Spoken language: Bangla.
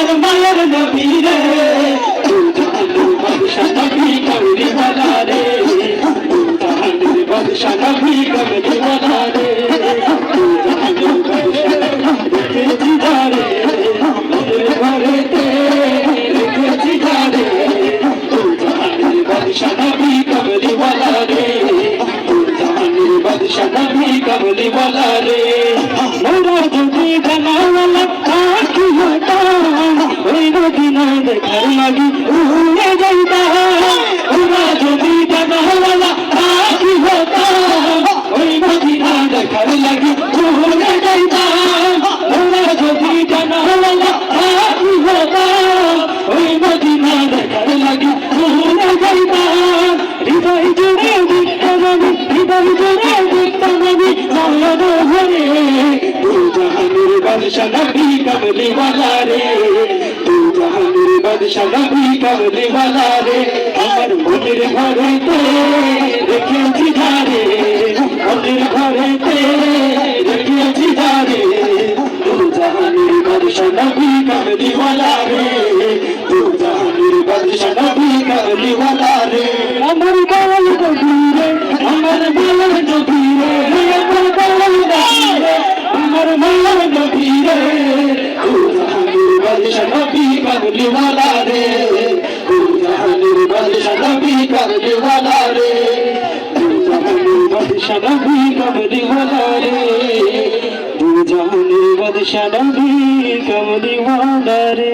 আমার মায়ের নবী রে। নবী কমলি ওয়ালা রে বাদশা নবী কমলি ওয়ালা রে জাহানের বাদশা রেখেছি ধারে মনের ঘরেতে মদিনা দেখার লাগি উড়ে যাইতাম ওরা যদি জানাওয়ালা আখি হতাম ওই মদিনা দেখার লাগি উড়ে যাইতাম ওরা যদি জানাওয়ালা আখি হতাম ওই মদিনা দেখার লাগি উড়ে যাইতাম হৃদয় জুড়ে দিতাম আমি হৃদয় জুড়ে দিতাম আমি নয়ন ভরে তু জাহানের বাদশা নবী কমলি ওয়ালা রে তু বাদশা নবী কমলি ওয়ালা রে আমার মনের ঘরেতে রেখেছি ধারে, মনের ঘরেতে রেখেছি ধারে। জাহানের বাদশা নবী কমলি ওয়ালা রে তু জাহানের বাদশা নবী কমলি ওয়ালা রে আমার বাল নবীরে আমার বাল নবীরে আমার বাল নবীরে আমার বাল নবীরে তু জাহানের বাদশা নবী কমলি ওয়ালা নবী কমলি ওয়ালা রে তু বাদশা নবী কমলি ওয়ালা রে তু জাহানের বাদশা নবী কমলি ওয়ালা রে